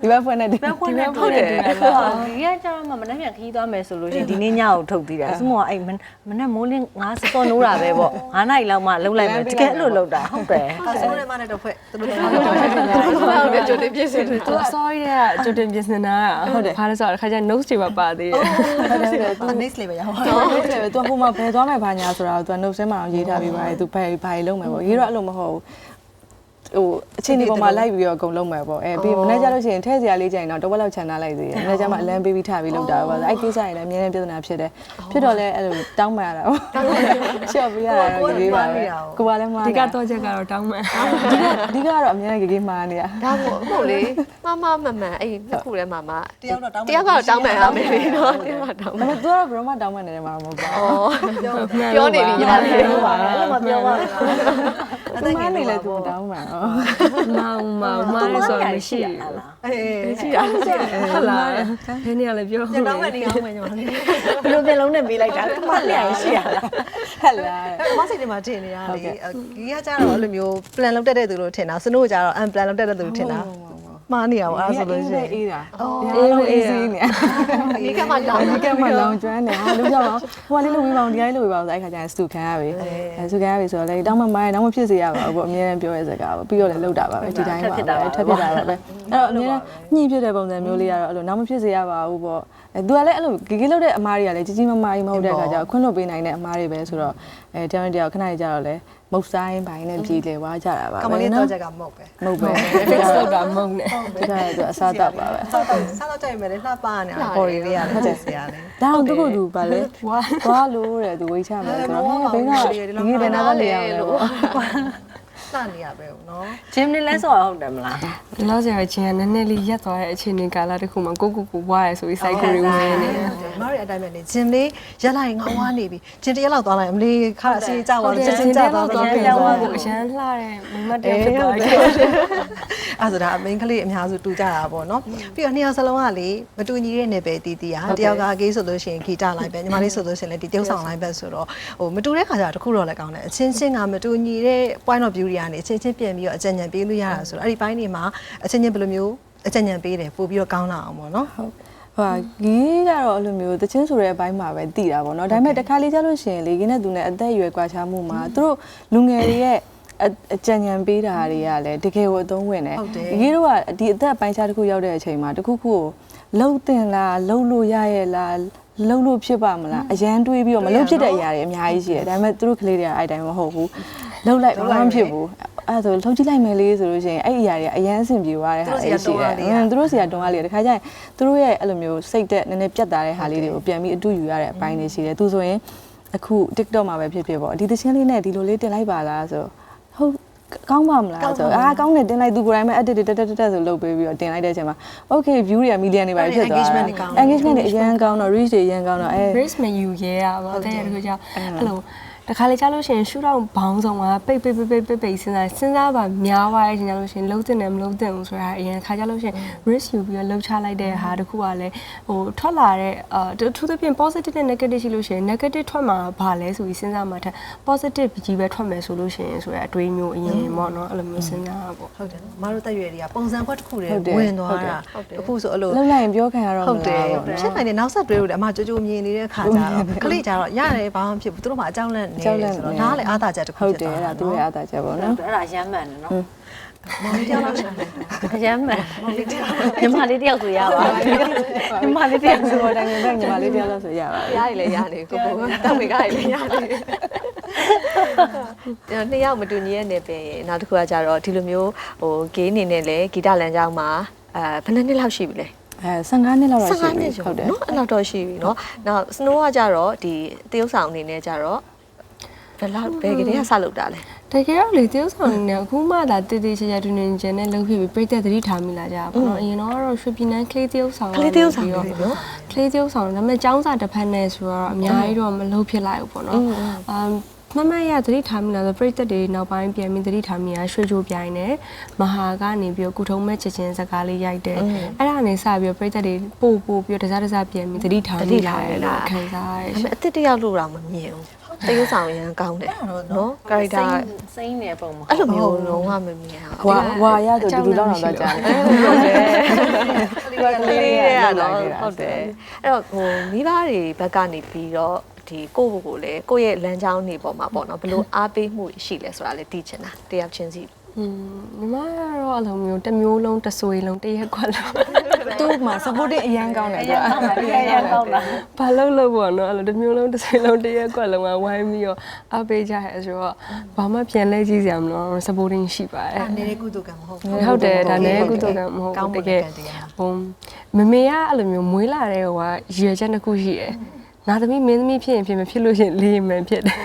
ဒီဘက်ဖွင့်နေတယ်ဘယ်ခွန်းနဲ့ထုတ်တယ်ဒီကကျတော့မှမနှက်ပြန်ခီးသွားမယ်ဆိုလို့ရှိရင်ဒီနေ့ညကိုထုတ်သေးတာစမောအဲ့မနှက်မိုးလင်းငါစစောနိုးတာပဲပေါ့9နိုင်လောက်မှလှုပ်လိုက်မယ်တကယ်အဲ့လိုလှုပ်တာဟုတ်တယ်အဲဆိုလည်းမနဲ့တော့ဖွဲ့သူတို့လည်းဟုတ်တယ်ကြိုတင်ပြည့်စုံတယ်သူ sorry တဲ့ကကြိုတင်ပြင်ဆင်တာဟုတ်တယ်ဘာလဲဆိုတော့တစ်ခါကျ notes တွေပါပါသေးတယ်သူ next level ရောက်ပါတော့ဟုတ်တယ်ပဲသူကဟိုမှာဘယ်သွားမယ်ဘာညာဆိုတာကိုသူက note ထဲမှာရေးထားပြီးပါတယ်သူဘယ်ဘာကြီးလုံးမယ်ပေါ့ရေးတော့အဲ့လိုမဟုတ်ဘူး ဟိုအချင်းဒီပေါ်မှာလိုက်ပြီးတော့အကုန်လုံးမယ်ပေါ့အဲပြီးမနေ့ကျလို့ရှိရင်ထဲစရာလေးကြရင်တော့တစ်ဝက်လောက်ခြံထားလိုက်သေးတယ်မနေ့ကျမှအလန်းပေးပြီးထားပြီးလောက်တာပေါ့အဲ့ကိစ္စရင်လည်းအများနဲ့ပြဿနာဖြစ်တယ်ဖြစ်တော့လဲအဲ့လိုတောင်းမှရတာပေါ့ရှော့ပေးရတာတော့ရေးပါပဲကိုကလည်းမှားဒီကတော့ချက်ကတော့တောင်းမှန်အဓိကတော့အများနဲ့ကြီးမှားနေတာဒါမို့ဟုတ်လေမမမမှန်အဲ့နှစ်ခုထဲမှာမတယောက်တော့တောင်းတယောက်ကတော့တောင်းမှန်ရမယ်လေနော်တယောက်ကတော့တောင်းမှန်ဒါပေမဲ့သူကတော့ဘယ်တော့မှတောင်းမှနေတယ်မှာမဟုတ်ပါဘူးဩပြောနေပြီရတယ်ပြောပါအဲ့လိုမပြောပါဘူး အသက်ကြီးနေလဲသူမတောင်းမှဟောမောင်မောင်မားလို့ဆိုတော့မရှိဘူးအေးရှိတာဟုတ်လားခင်းနေရလဲပြောကျွန်တော်မှနေအောင်မယ်ညီမလေးဘယ်လိုပြင်လုံးနဲ့ပေးလိုက်တာမှတ်လျက်ရှိရလားဟဲ့လားအဲ့မစိတ်ထဲမှာထင်နေရလေဒီကကြတော့အဲ့လိုမျိုး plan လုပ်တတ်တဲ့သူလို့ထင်တာစနိုးကကြတော့ unplan လုပ်တတ်တဲ့သူလို့ထင်တာ မှားနေရပါအဲ့ဆိုလို့ရှိရင်အေးတာအေးလို့အေးအေးရနေဒီကမှလောင်းဒီကမှလောင်ကျွမ်းနေဟာလူကြောက်အောင်ဟိုကလေးလုပ်ပြီးပါအောင်ဒီကလေးလုပ်ပြီးပါအောင်ဆိုအဲ့ခါကျရင်စတူခံရပြီအဲစတူခံရပြီဆိုတော့လေတောင်းမမိုင်းတောင်းမဖြစ်စေရပါဘူးပေါ့အများနဲ့ပြောရဲစကားပေါ့ပြီးတော့လည်းလောက်တာပါပဲဒီတိုင်းပါပဲထပ်ဖြစ်တာပါပဲအဲ့တော့အများနဲ့ညှိဖြစ်တဲ့ပုံစံမျိုးလေးကတော့အဲ့လိုနောက်မဖြစ်စေရပါဘူးပေါ့အဲသူကလည်းအဲ့လိုဂီဂီလုပ်တဲ့အမားတွေကလည်းကြီးကြီးမားမားကြီးမဟုတ်တဲ့ခါကျတော့ခွင့်လွှတ်ပေးနိုင်တဲ့အမားတွေပဲဆိုတော့အဲတယောက်တယောက်ခဏကြီးကြတော့လေမုတ်ဆိုင်ပိုင်းနဲ့ပြည်လေဝါကြတာပါကမပဲလေးနော်တော့ချက်ကမဟုတ်ပဲမဟုတ်ပဲ fix လုပ်တာမုံနဲ့ဒီကရသူအစားတော့ပါပဲဆောက်တော့ဆောက်တော့ကြိုက်မယ်လေလှပနေတာပေါ်ရီလေးရတယ်ဟုတ်တယ်ဆရာလေဒါအောင်သူကသူပါလေသွားလို့တဲ့သူဝိတ်ချမယ်ဆိုတော့ဟဲ့ဘင်းကဒီဘယ်နာကနေရအောင်လို့ လှနေရပဲနော်ဂျင်းနေလဲဆိုတော့ဟုတ်တယ်မလားဒီလောက်ကျတော့ချင်းကနည်းနည်းလေးရက်သွားတဲ့အခြေအနေကာလတစ်ခုမှာကိုကိုကိုဝါရဲဆိုပြီး cycle တွေဝင်နေတယ်မတို့အတိုင်းပဲနေဂျင်လေးရက်လိုက်ငေါဝါနေပြီဂျင်တရက်လောက်သွားလိုက်အမလေးခါအစီကြောက်သွားလို့ချက်ချင်းကြောက်သွားတော့တော့ပြန်ပြန်သွားသွားကိုအရန်လှတဲ့မိမတယောက်အေးဖြစ်ဟုသွားတ်တယ်တယ်အဲ့ဆိုဒါအမင်းကလေးအများစုတူကြတာပေါ့နော်ပြီးတော့နှစ်ယောက်စလုံးကလေမတူညီတဲ့နယ်ပယ်တီးတီးอ่ะတယောက်ကဂေးဆိုလို့ရှိရင်ဂီတလိုက်ပဲညီမလေးဆိုလို့ရှိရင်လည်းဒီတုပ်ဆောင်လိုက်ပဲဆိုတော့ဟိုမတူတဲ့ခါကျတော့တခုတော့လည်းကောင်းတယ်အချင်းချင်းကမတူညီတဲ့ point of view တွေကနေအချင်းချင်းပြန်ပြီးတော့အကြံဉာဏ်ပေးလို့ရတာဆိုတော့အဲ့ဒီပိုင်းတွေမှာအချင်းချင်းဘယ်လိုမျိုးအကြံဉာဏ်ပေးတယ်ပို့ပြီးတော့ကောင်းလာအောင်ပေါ့နော်ဟိုဂီးကတော့အဲ့လိုမျိုးတချင်းဆိုတဲ့အပိုင်းမှာပဲတည်တာပေါ့နော်ဒါပေမဲ့တစ်ခါလေးကြားလို့ရှိရင်လေကင်းနဲ့သူနဲ့အသက်အရွယ်ကွာခြားမှုမှာသူတို့လူငယ်တွေရဲ့အကြံဉာဏ်ပေးတာတွေကလည်းတကယ်ကိုအသုံးဝင်တယ်ဂီးတို့ကဒီအသက်ပိုင်းခြားတစ်ခုရောက်တဲ့အချိန်မှာတစ်ခုခုကိုလှုပ်တင်လားလှုပ်လို့ရရဲ့လားလှုပ်လို့ဖြစ်ပါမလားအရန်တွေးပြီးတော့မလှုပ်ဖြစ်တဲ့အရာတွေအများကြီးရှိတယ်ဒါပေမဲ့သူတို့ကလေးတွေကအဲ့တိုင်းမဟုတ်ဘူး လှုပ်လိုက်ဘာမှမဖြစ်ဘူးအဲ့ဒါဆိုလှုပ်ကြည့်လိုက်မယ်လေးဆိုလို့ရှိရင်အဲ့ဒီအရာတွေကအရန်အဆင်ပြေသွားတဲ့ဟာတွေရှိတယ်။သူတို့စီကတွန်းအားလေးတခါကျရင်သူတို့ရဲ့အဲ့လိုမျိုးစိတ်သက်နည်းနည်းပြတ်သားတဲ့ဟာလေးတွေကိုပြန်ပြီးအတူယူရတဲ့အပိုင်းတွေရှိတယ်။သူဆိုရင်အခု TikTok မှာပဲဖြစ်ဖြစ်ပေါ့ဒီသချင်းလေးနဲ့ဒီလိုလေးတင်လိုက်ပါလားဆိုဟုတ်ကောင်းပါမလားဆိုအာကောင်းတယ်တင်လိုက်သူကိုယ်တိုင်ပဲ edit တက်တက်တက်ဆိုလုပ်ပေးပြီးတော့တင်လိုက်တဲ့အချိန်မှာ okay view တွေက million တွေပါဖြစ်သွား engagement တွေကောင်း engagement တွေအရင်ကောင်းတော့ reach တွေအရင်ကောင်းတော့အဲ brace မယူရဲရပါတဲ့တခုကြောင့်အဲ့လို တခါလေကြားလို့ရှိရင်ရှူတော့ဘောင်းဆောင်ကပိတ်ပိတ်ပိတ်ပိတ်ပိတ်ပိတ်စဉ်းစားစဉ်းစားပါများသွားရဲ့ရှင်ကြလို့ရှိရင်လုံးတင်တယ်မလုံးတင်ဘူးဆိုတာအရင်ခါကြလို့ရှိရင် risk ယူပြီးတော့လှုပ်ချလိုက်တဲ့ဟာတခုကလည်းဟိုထွက်လာတဲ့အာထူးသဖြင့် positive နဲ့ negative ရှိလို့ရှိရင် negative ထွက်မှာဘာလဲဆိုပြီးစဉ်းစားမှထက် positive ကြီးပဲထွက်မယ်ဆိုလို့ရှိရင်ဆိုရအတွေးမျိုးအရင်ပေါ့နော်အဲ့လိုမျိုးစဉ်းစားတာပေါ့ဟုတ်တယ်မတို့တက်ရွယ်တွေကပုံစံဘက်တစ်ခုတည်းဟုတ်တယ်ဝင်သွားဟုတ်တယ်တာအခုဆိုအဲ့လိုလှုပ်လိုက်ရင်ပြောခံရတော့မဟုတ်တယ်လားပေါ့နော်ဖြစ်နိုင်တယ်နောက်ဆက်တွဲလို့လည်းအမကြိုကြိုမြင်နေတဲ့ခါကျတော့ကလေးကျတော့ရတယ်ဘာမှမဖြစ်ဘူးသူတို့မှအကြောင်းလန့်နေကြောက်လန့်ဆိုတော့နေဒါကလည်းအားသာချက်တစ်ခုဟုတ်ဖြစ်တယ်သွားအဲ့တာဒါသူ့နော်ရဲ့အသာချက်ပေါ့နော်အဲ့ဒါရမ်းမှန်တယ်နော်မောင်လေးတယောက်လောက်ရှာတယ်ရမ်းမှန်ညီမလေးတယောက်ဆိုရပါညီမလေးတယောက်ဆိုဆိုတော့တိုင်းတိုင်းညီမလေးတယောက်လို့ဆိုရပါပြီရရလေရနေကိုကိုတောက်မိကရလေရနေနှစ်ယောက်မတူညီရဲ့နေပင်နောက်တစ်ခုကကြတော့ဒီလိုမျိုးဟိုဂေးအနေနဲ့လည်းဂီတလမ်းကြောင်းမှာအဲဘယ်နှစ်နှစ်လောက်ရှိပြီလဲအဲ15နှစ်လောက်တော့ရှိ15ပြီနှစ်ကျော်ဟုတ်တယ်နော်အဲ့လောက်တော့ရှိပြီနော်နောက် snow ကကြတော့ဒီတရုပ်ဆောင်အနေနဲ့ကြတော့ ဘယ်လောက်ဘယ်ကလေးကစလုပ်တာလဲတကယ်တော့လေတရုပ်ဆောင်နေနဲ့အခုမှသာတည်တည်ချာချာတူနေကျန်တဲ့လုပ်ဖြစ်ပြီးပြည့်တဲ့သတိထားမိလာကြပါဘောနော်အရင်တော့ရွှေပြည်နန်းကလေးတရုပ်ဆောင်ကလေးတရုပ်ဆောင်လေးနော်ကလေးတရုပ်ဆောင်ဒါပေမဲ့ចောင်းစာတစ်ဖက်နဲ့ဆိုတော့အများကြီးတော့မလုပ်ဖြစ်လိုက်ဘူးပေါ့နော်အမ်မမရသတိထားမိလာဆိုပြိတက်တွေနောက်ပိုင်းပြန်ပြီးသတိထားမိရရွှေချိုပြိုင်နဲ့မဟာကနေပြီးတော့ကုထုံးမဲ့ချက်ချင်းစကားလေးရိုက်တယ်အဲ့ဒါနဲ့စပြီးတော့ပြိတက်တွေပို့ပို့ပြီးတော့တစားတစားပြန်ပြီးသတိထားမိလာတယ်လို့ခံစားရဒါရှပေင်မဲ့အစ်စ်တယောက်လို့တော့မမြင်ဘူး တရုပ်ဆောင်ရန်ကောင်းတယ်နော်ကာရီတာစိမ့်နေပုံမှာအဲ့လိုမျိုးလုံးဝမမြင်အောင်ဝါဝါရဆိုတူတူလောက်တော့ကြာတယ်ဟုတ်တယ်ကလေးတွေကတော့ဟုတ်တယ်အဲ့တော့ဟိုမိဘတွေဘက်ကနေပြီးတော့ဒီကိုယ့်ကိုယ်ကိုလည်းကိုယ့်ရဲ့လမ်းကြောင်းနေပေါ်မှာပေါ့နော်ဘလို့အားပေးမှုရှိလဲဆိုတာလည်းသိချင်တာတယောက်ချင်းစီอืม ညီမကတော့အလုံးမျိုးတစ်မျိုးလုံးတစ်ဆွေလုံးတစ်ရက်ခွက်လုံးသူ့မှာ supporting အရန်ကောင်းတယ်သူကရရကောင်းတာဘာလို့လို့ပေါ့နော်အဲ့လိုတစ်မျိုးလုံးတစ်ဆွေလုံးတစ်ရက်ခွက်လုံးကဝိုင်းပြီးတော့အပေးကြရဲဆိုတော့ဘာမှပြန်လဲကြည့်စရာမလို supporting ရှိပါတယ်နေတဲ့ကုသကံမဟုတ်ဘူးဟုတ်တယ်ဒါနဲ့ကုသကမဟုတ်ကောင်းဘူးမှုတကယ်ကံတရားဟိုမမေကအဲ့လိုမျိုးမွေးလာတဲ့ဟိုကရည်ရွယ်ချက်တစ်ခုရှိတယ်ငါသမီးမင်းသမီးဖြစ်ရင်ဖြစ်မဖြစ်လို့ရှိရင်လေးရင်မှန်ဖြစ်တယ်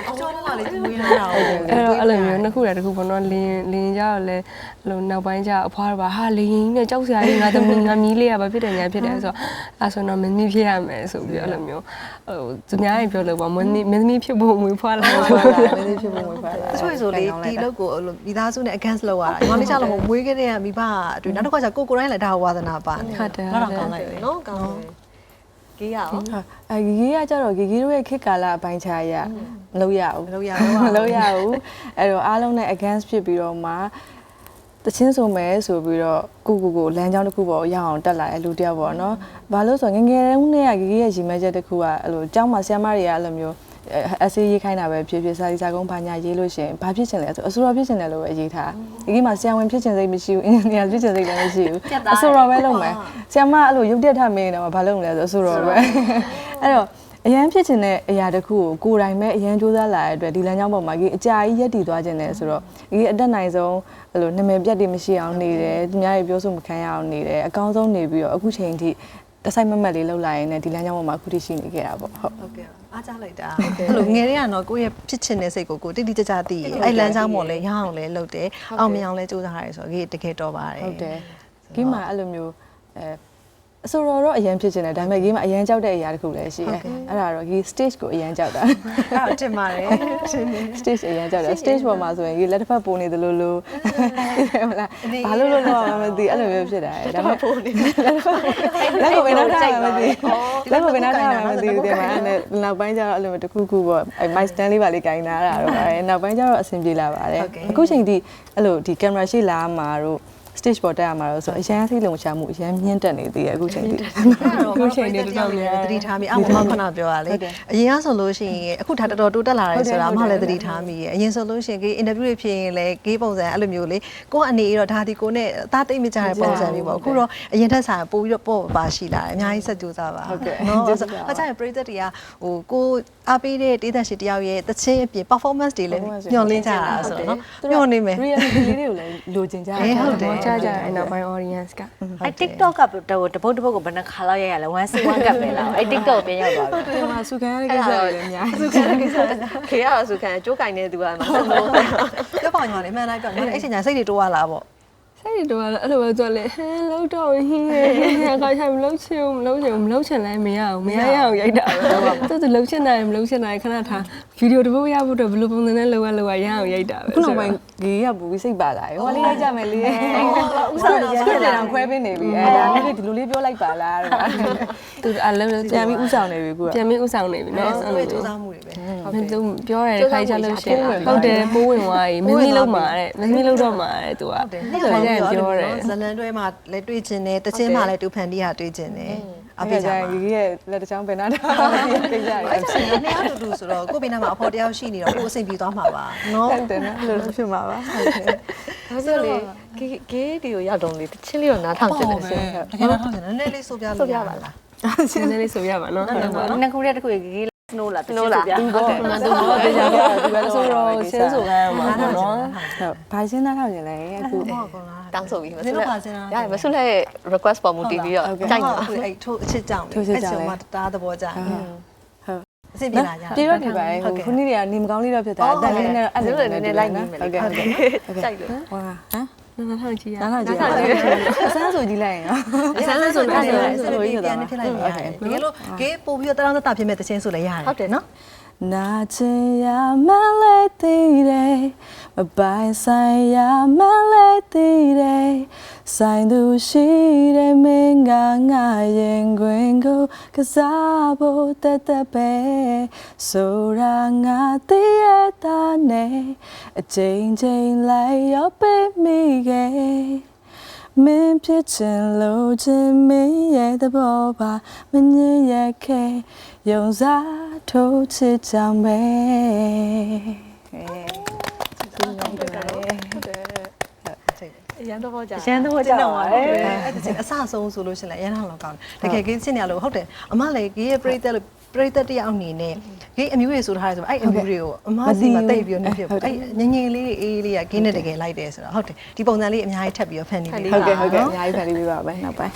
ကျောင်းကလည်းသူဝေးလာတာဟုတ်တယ်အဲ့တော့အဲ့လိုမျိုးနှစ်ခုတည်းတစ်ခုပေါ့နော်လင်းလင်းကြတော့လဲအဲ့လိုနောက်ပိုင်းကျအဖွားတော့ပါဟာလင်းရင်နဲ့ကြောက်စရာကြီးငါသမီးငါမီးလေးကဘာဖြစ်တယ်ညာဖြစ်တယ်ဆိုတော့အဲ့ဆိုတော့မင်းသမီးဖြစ်ရမယ်ဆိုပြီးအဲ့လိုမျိုးဟိုသူများရင်ပြောလို့ပေါ့မင်းသမီးမင်းသမီးဖြစ်ဖို့မွေးဖွားလာဟုတ်ဆိုပါလားမင်းဖြစ်ဖို့ဝင်ပါလားတချို့ဆိုလေဒီလောက်ကိုအဲ့လိုမိသားစုနဲ့ against လောက်ရတာညီမလေးချလို့မမွေးခဲ့တဲ့မိဘအတွင်းနောက်တစ်ခါကျကိုကိုတိုင်းလည်းဒါဝါသနာပါနေဟုတ်တယ်တော့ဟုတ်တယ်ကောင်းလိုက်တယ်နော်ကောင်းတယ်ကြီးရအောင် အဲဂီဂီကကြတော့ဂီဂီတို့ရဲ့ခေတ်ကာလအပိုင်းခြားရမလုပ်ရဘူးမလုပ်ရဘူးမလုပ်ရဘူးအဲ့တော့အားလုံးနဲ့ against ဖြစ်ပြီးတော့မှတချင်းဆိုမယ်ဆိုပြီးတော့ကိုကိုကိုလမ်းကြောင်းတစ်ခုပေါ်ရအောင်တက်လာတဲ့လူတစ်ယောက်ပေါ့နော်ဘာလို့ဆိုငငယ်တုန်းကဂီဂီရဲ့ရီမဲချက်တစ်ခုကအဲ့လိုကျောင်းမှာဆရာမတွေကအဲ့လိုမျိုး အစီရေးခိုင်းတာပဲဖြစ်ဖြစ်စာရီစာကုန်းဘာညာရေးလို့ရှင်ဘာဖြစ်ချင်လဲဆိုအဆိုတော်ဖြစ်ချင်တယ်လို့ပဲရေးထားဒီကမှာဆရာဝန်ဖြစ်ချင်စိတ်မရှိဘူးအင်ဂျင်နီယာဖြစ်ချင်စိတ်လည်းမရှိဘူးအဆိုတော်ပဲလုပ်မယ်ဆရာမအဲ့လိုရုပ်တက်ထမင်းတော့ဘာလုပ်မလဲဆိုအဆိုတော်ပဲအဲ့တော့အရန်ဖြစ်ချင်တဲ့အရာတစ်ခုကိုကိုယ်တိုင်ပဲအရန်စူးစမ်းလာတဲ့အတွက်ဒီလမ်းကြောင်းပေါ်မှာကြီးအကြာကြီးရက်တည်သွားခြင်းတယ်ဆိုတော့ဒီအတက်နိုင်ဆုံးအဲ့လိုနာမည်ပြတ်တွေမရှိအောင်နေတယ်သူများတွေပြောဆိုမခံရအောင်နေတယ်အကောင်းဆုံးနေပြီးတော့အခုချိန်ထိတစ်ဆိုင်မမတ်လေးလှုပ်လာရင်လည်းဒီလမ်းကြောင်းပေါ်မှာအခုထိရှိနေခဲ့တာပေါ့ဟုတ်ဟုတ်ကဲ့ အားကြလိုက်တာအဲ့လိုငယ်တွေကနော်ကိုယ့်ရဲ့ဖြစ်ချင်တဲ့စိတ်ကိုကိုတိတိကျကျသိရအဲ့လမ်းကြောင်းပေါ်လဲရအောင်လဲလုပ်တယ်အောင်မြင်အောင်လဲစူးစမ်းရတယ်ဆိုတော့ကြီးတကယ်တော့ပါတယ်ဟုတ်တယ်ဂိမ်းမှာအဲ့လိုမျိုးအဲ အဆိုတော့တော့အရန်ဖြစ်ချင်တယ်ဒါပေမဲ့ဂိမ်းမှာအရန်ကြောက်တဲ့အရာတစ်ခုလည်းရှိတယ်အဲ့ဒါတော့ဂိ stage ကိုအရန်ကြောက်တာအဲ့တော့တင်ပါတယ်တင်နေ stage အရင်ကြောက်တယ် stage ပေါ်မှာဆိုရင်ဒီလက်တစ်ဖက်ပုံနေသလိုလိုမလားဘာလို့လို့တော့မသိအဲ့လိုမျိုးဖြစ်တာဒါပေမဲ့ပုံနေလက်ကိုဘယ်တော့ထားမှမသိလက်ကိုဘယ်တော့ထားမှမသိဘူးတဲ့မှာအဲ့နောက်ပိုင်းကျတော့အဲ့လိုတခုခုပေါ့အဲ့ mic stand လေးပါလေးကင်ထားတာတော့အဲ့နောက်ပိုင်းကျတော့အဆင်ပြေလာပါတယ်အခုချိန်ထိအဲ့လိုဒီကင်မရာရှိလာမှာတော့ stage ပေါ်တက်ရမှာတော့ဆိုအရန်စိတ်လုံချမှုအရန်မြင့်တက်နေသေးတယ်အခုချိန်ထိအခုချိန်နေတော့လည်းသတိထားမိအမမခဏပြောရလေအရင်ကဆိုလို့ရှိရင်အခုဒါတော်တော်တိုးတက်လာတယ်ဆိုတာအမလည်းသတိထားမိရဲ့အရင်ဆိုလို့ရှိရင်ကေးအင်တာဗျူးတွေဖြစ်ရင်လည်းကေးပုံစံအဲ့လိုမျိုးလေကိုကအနေတော့ဒါဒီကိုနဲ့အသားတိတ်မကြတဲ့ပုံစံမျိုးပေါ့အခုတော့အရင်ထက်ဆိုင်ပို့ပြီးတော့ပေါ့ပါရှိလာတယ်အများကြီးဆက်ကြိုးစားပါနော်အဲ့ဆိုအကြိုင်ပရိသတ်တွေကဟိုကိုအားပေးတဲ့တေးသက်ရှိတယောက်ရဲ့တချင်းအပြင် performance တွေလည်းညှော်လင်းကြတာဆိုတော့နော်ညှော်နေမယ် reality လေးတွေကိုလည်းလိုချင်ကြတယ်အေးဟုတ်တယ်ကြာကြာအဲ့နောက်ပိုင်း audience ကအဲ TikTok ကတပုတ်တပုတ်ကိုဘယ်နှခါလောက်ရရလဲ1 C 1ကပ်ပဲလားအဲ TikTok ပြန်ရောက်သွားပြီဒီမှာစုခံရတဲ့ကိစ္စတွေလည်းအများကြီးစုခံကိစ္စခေရအောင်စုခံကြိုးကင်နေသူကမှဆက်လို့ပြောပါညီမလေးအမှန်တိုင်းပြောနေအဲ့ချိန်ညာစိတ်တွေတိုးရလာပေါ့ စိတ်တော့အဲ့လိုပဲသူကလည်းဟမ်လောက်တော့ဟင်းဟင်းဟင်းခါချင်မလောက်ချင်မလောက်ချင်မလောက်ချင်လည်းမရအောင်မရရအောင်ရိုက်တာပဲသူသူလောက်ချင်တယ်မလောက်ချင်တယ်ခဏထားဗီဒီယိုတစ်ပုတ်ရဖို့တော့ဘယ်လိုပုံစံနဲ့လောက်ရလောက်ရရအောင်ရိုက်တာပဲခုနောက်ပိုင်း ဂေးရပူပြီးစိတ်ပါလာတယ်ဟိုလေးလိုက်ကြမယ်လေးဥစားရစကလည်းတော့ခွဲပေးနေပြီအဲဒါနဲ့ဒီလိုလေးပြောလိုက်ပါလားတော့သူအလုံးပြန်ပြီးဥဆောင်နေပြီခုကပြန်ပြီးဥဆောင်နေပြီနော်အဲ့လိုစူးစမ်းမှုတွေပဲမင်းသူပြောရတဲ့ခိုင်းချလို့ရှိရင်ဟုတ်တယ်ပိုးဝင်သွားပြီမင်းကြီးလုံးမှာတဲ့မင်းကြီးလုံးတော့မှာတဲ့သူကနေ့ကလည်းပြောတယ်ဇလန်တွဲမှာလည်းတွေ့ကျင်တယ်တချင်းမှာလည်းတူဖန်တီးဟာတွေ့ကျင်တယ်အအဖေဖေကြကပါဂေးရဲ့လက်တစ်ချောင်းပင်နာတာကိစ္စရအဲ့ဒါဆိုနှစ်ယောက်တူတူဆိုတော့ကိုယ့်ဘေးနားမှာအဖေတယောက်ရှိနေတော့ကိုယ်အဆင်ပြေသွားမှာပါနော်တယ်နော်လို့ဖြစ်မှာပါဒါဆိုလေဂေးဂေးဒီကိုရောက်တော့လေတချင်းလေးတော့နားထောင်ကျင်တယ်ရှင်တကယ်တော့ထောက်ချင်တယ်နည်းနည်းလေးဆိုပြလို့ရပါလားနည်းနည်းလေးဆိုရပါနော်ဟုတ်ပါနော်နှစ်ခုတည်းတစ်ခုရေးရေး snow လား Snow လားသူပေါ့မှန်သူတော့တရားပြသူပဲဆိုတော့ဆင်းဆိုကမ်းမှာပေါ့နော်ဟုတ်ဘာရှင်းသားထောက်ရင်လဲအခုဟုတ်ကောလား တောင်းဆိုပြီးမနင်ဆုတို့လက်ပါစင်လားရတယ်မဆုလက်ရဲ့ request ပေါ်မူတည်ပြီးတော့ကြိုက်မှာအခုအဲ့ထိုးအချစ်ကြောင့်ထိုးချစ်ကြောင့်အဲ့ဆိုမှတားသဘောကြဟုတ်အဆင်ပြေလာကြပြေတော့နေပါရဲ့ဟိုခုနေ့ကနေမကောင်းလေးတော့ဖြစ်တာအတန်လေးနဲ့အဲ့အဲ့လိုလိုနည်းနည်းလိုက်နေမယ်လေဟုတ်ကဲ့ဟုတ်ကဲ့ကြိုက်လို့ဟောဟမ်နားထောင်ကြည့်ရနားလာကြည့်ရအဆန်းဆိုကြည့်လိုက်ရင်နော်အဆန်းဆိုလည်းအဲ့ဒါအဲ့ဆိုလိုလို့ရရတတာယ်ပါဖြစ်လိုက်ရတယ်တကယ်လို့ဂေးပို့ပြီးတော့တရောင်းတဖြစ်မဲ့တခြင်းဆိုလည်းရတယ်ဟုတ်တယ်နော်နာချင်ရမလဲသေးတယ် မပိုင်ဆိုင်ရမလဲသေးတယ်ဆိုင်သူရှိတယ်မင်းကငါရင်ခွင်ကိုကစားဖို့တတ်တတ်ပဲဆိုရာငါသိရတာနဲ့အချိန်ချင်းလိုက်ရောက်ပေးမိခဲ့မင်းဖြစ်ချင်လို့ခြင်းမင်းရဲ့သဘောပါမငြင်းရခဲ့ယုံစားထိုးချစ်ကြောင်ပဲ ရန်တော့ကြာရန်တော့ကြောက်ပါလေအဲ့ဒါချင်းအဆဆုံးဆိုလို့ရှိရင်လည်းအရင်လောက်ကောင်းတယ်တကယ်ကြီးချင်းနေရလို့ဟုတ်တယ်အမလည်းဂေးရဲ့ပရိသတ်လို့ပရိသတ်တယောက်အနေနဲ့ဂေးအမျိုးတွေဆိုထားတယ်ဆိုအဲ့အမျိုးတွေကိုအမစီမတိတ်ပြီးတော့နေဖြစ်ဘူးအဲ့ငငယ်လေးအေးလေးကဂေးနဲ့တကယ်လိုက်တယ်ဆိုတော့ဟုတ်တယ်ဒီပုံစံလေးအများကြီးထပ်ပြီးတော့ဖန်နေပြီဟုတ်ကဲ့ဟုတ်ကဲ့အများကြီးဖန်တီးပေးပါမယ်နောက်ပိုင်း